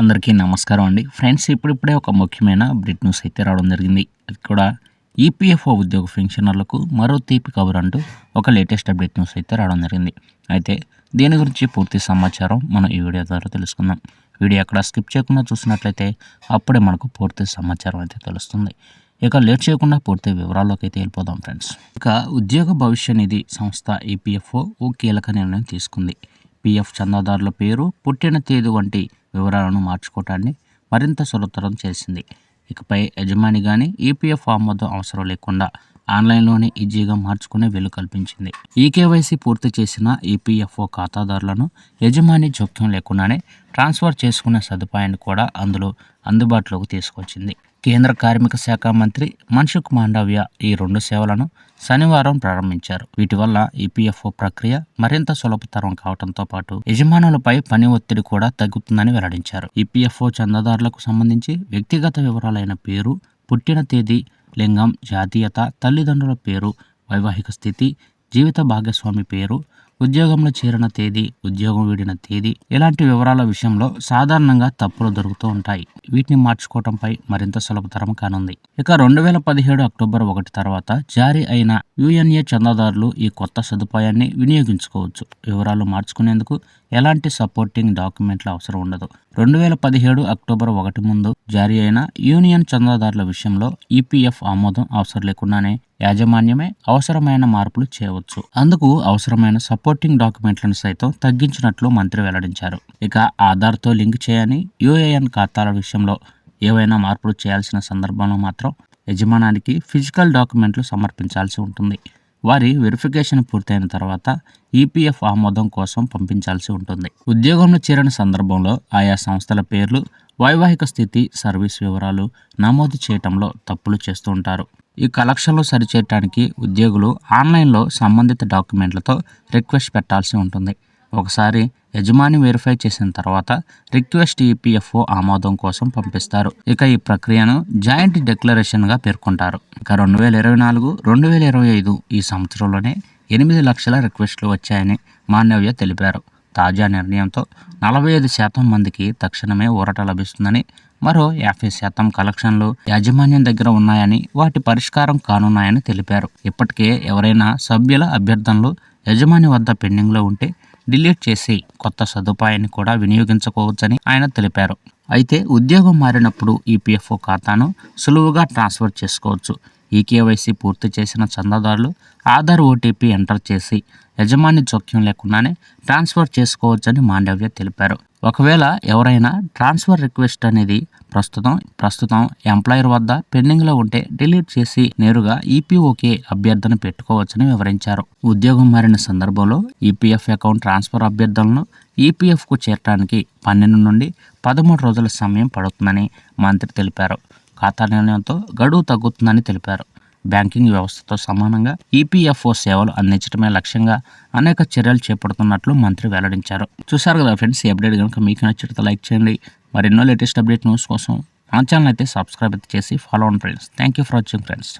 అందరికీ నమస్కారం అండి. ఫ్రెండ్స్ ఇప్పుడిప్పుడే ఒక ముఖ్యమైన బ్రిట్ న్యూస్ అయితే రావడం జరిగింది. అది కూడా ఈపీఎఫ్ఓ ఉద్యోగ పెన్షనర్లకు మరో తీపి కబుర్ అంటూ ఒక లేటెస్ట్ అప్డేట్ న్యూస్ అయితే రావడం జరిగింది. అయితే దీని గురించి పూర్తి సమాచారం మనం ఈ వీడియో ద్వారా తెలుసుకుందాం. వీడియో అక్కడ స్కిప్ చేయకుండా చూసినట్లయితే అప్పుడే మనకు పూర్తి సమాచారం అయితే తెలుస్తుంది. ఇక లేట్ చేయకుండా పూర్తి వివరాల్లోకి అయితే వెళ్ళిపోదాం ఫ్రెండ్స్. ఇక ఉద్యోగ భవిష్య నిధి సంస్థ ఈపీఎఫ్ఓ ఓ కీలక నిర్ణయం తీసుకుంది. పిఎఫ్ చందాదారుల పేరు పుట్టిన తేదీ వంటి వివరాలను మార్చుకోవటాన్ని మరింత సులభతరం చేసింది. ఇకపై యజమాని కానీ ఈపీఎఫ్ ఆమోదం అవసరం లేకుండా ఆన్లైన్లోనే ఈజీగా మార్చుకునే వీలు కల్పించింది. ఈ కేవైసీ పూర్తి చేసిన ఈపీఎఫ్ఓ ఖాతాదారులను యజమాని జోక్యం లేకుండానే ట్రాన్స్ఫర్ చేసుకునే సదుపాయాన్ని కూడా అందులో అందుబాటులోకి తీసుకొచ్చింది. కేంద్ర కార్మిక శాఖ మంత్రి మన్సుఖ్ మాండవ్య ఈ రెండు సేవలను శనివారం ప్రారంభించారు. వీటి వల్ల ఈపీఎఫ్ఓ ప్రక్రియ మరింత సులభతరం కావడంతో పాటు యజమానులపై పని ఒత్తిడి కూడా తగ్గుతుందని వెల్లడించారు. ఈపీఎఫ్ఓ చందాదారులకు సంబంధించి వ్యక్తిగత వివరాలైన పేరు పుట్టిన తేదీ లింగం జాతీయత తల్లిదండ్రుల పేరు వైవాహిక స్థితి జీవిత భాగస్వామి పేరు ఉద్యోగంలో చేరిన తేదీ ఉద్యోగం వీడిన తేదీ ఇలాంటి వివరాల విషయంలో సాధారణంగా తప్పులు దొరుకుతూ ఉంటాయి. వీటిని మార్చుకోవడంపై మరింత సులభతరం కానుంది. ఇక రెండు వేల పదిహేడు అక్టోబర్ ఒకటి తర్వాత జారీ అయిన యుఎన్ఏ చందాదారులు ఈ కొత్త సదుపాయాన్ని వినియోగించుకోవచ్చు. వివరాలు మార్చుకునేందుకు ఎలాంటి సపోర్టింగ్ డాక్యుమెంట్ల అవసరం ఉండదు. రెండు వేల పదిహేడు అక్టోబర్ ఒకటి ముందు జారీ అయిన యూనియన్ చందాదారుల విషయంలో ఈపీఎఫ్ ఆమోదం అవసరం లేకుండానే యాజమాన్యమే అవసరమైన మార్పులు చేయవచ్చు. అందుకు అవసరమైన సపోర్టింగ్ డాక్యుమెంట్లను సైతం తగ్గించినట్లు మంత్రి వెల్లడించారు. ఇక ఆధార్తో లింక్ చేయని యూఏఎన్ ఖాతాల విషయంలో ఏవైనా మార్పులు చేయాల్సిన సందర్భంలో మాత్రం యజమానానికి ఫిజికల్ డాక్యుమెంట్లు సమర్పించాల్సి ఉంటుంది. వారి వెరిఫికేషన్ పూర్తయిన తర్వాత ఈపీఎఫ్ ఆమోదం కోసం పంపించాల్సి ఉంటుంది. ఉద్యోగంలో చేరిన సందర్భంలో ఆయా సంస్థల పేర్లు వైవాహిక స్థితి సర్వీస్ వివరాలు నమోదు చేయటంలో తప్పులు చేస్తూ ఉంటారు. ఈ కలెక్షన్లు సరిచేయటానికి ఉద్యోగులు ఆన్లైన్లో సంబంధిత డాక్యుమెంట్లతో రిక్వెస్ట్ పెట్టాల్సి ఉంటుంది. ఒకసారి యజమాని వెరిఫై చేసిన తర్వాత రిక్వెస్ట్ ఈపీఎఫ్ఓ ఆమోదం కోసం పంపిస్తారు. ఇక ఈ ప్రక్రియను జాయింట్ డిక్లరేషన్గా పేర్కొంటారు. ఇక రెండు వేల ఇరవై నాలుగు రెండు వేల ఇరవై ఐదు ఈ సంవత్సరంలోనే ఎనిమిది లక్షల రిక్వెస్ట్లు వచ్చాయని మాండవ్య తెలిపారు. తాజా నిర్ణయంతో నలభై ఐదు శాతం మందికి తక్షణమే ఊరట లభిస్తుందని మరో యాభై శాతం కలెక్షన్లు యాజమాన్యం దగ్గర ఉన్నాయని వాటి పరిష్కారం కానున్నాయని తెలిపారు. ఇప్పటికే ఎవరైనా సభ్యుల అభ్యర్థనలు యజమాని వద్ద పెండింగ్లో ఉంటే డిలీట్ చేసి కొత్త సదుపాయాన్ని కూడా వినియోగించుకోవచ్చని ఆయన తెలిపారు. అయితే ఉద్యోగం మారినప్పుడు ఈపీఎఫ్ఓ ఖాతాను సులువుగా ట్రాన్స్ఫర్ చేసుకోవచ్చు. ఈ కేవైసీ పూర్తి చేసిన చందాదారులు ఆధార్ ఓటీపీ ఎంటర్ చేసి యజమాని జోక్యం లేకుండానే ట్రాన్స్ఫర్ చేసుకోవచ్చని మాండవ్య తెలిపారు. ఒకవేళ ఎవరైనా ట్రాన్స్ఫర్ రిక్వెస్ట్ అనేది ప్రస్తుతం ప్రస్తుతం ఎంప్లాయర్ వద్ద పెండింగ్లో ఉంటే డిలీట్ చేసి నేరుగా ఈపీఓకే అభ్యర్థన పెట్టుకోవచ్చని వివరించారు. ఉద్యోగం మారిన సందర్భంలో ఈపీఎఫ్ అకౌంట్ ట్రాన్స్ఫర్ అభ్యర్థనలను ఈపీఎఫ్కు చేరడానికి పన్నెండు నుండి పదమూడు రోజుల సమయం పడుతుందని మంత్రి తెలిపారు. ఖాతా నిర్ణయంతో గడువు తగ్గుతుందని తెలిపారు. బ్యాంకింగ్ వ్యవస్థతో సమానంగా ఈపీఎఫ్ఓ సేవలు అందించడమే లక్ష్యంగా అనేక చర్యలు చేపడుతున్నట్లు మంత్రి వెల్లడించారు. చూసారు కదా ఫ్రెండ్స్ ఈ అప్డేట్ కనుక మీకు నచ్చితే లైక్ చేయండి. మరెన్నో లేటెస్ట్ అప్డేట్ న్యూస్ కోసం మా ఛానల్ అయితే సబ్స్క్రైబ్ అయితే చేసి ఫాలో అవ్వండి friends. Thank you for watching friends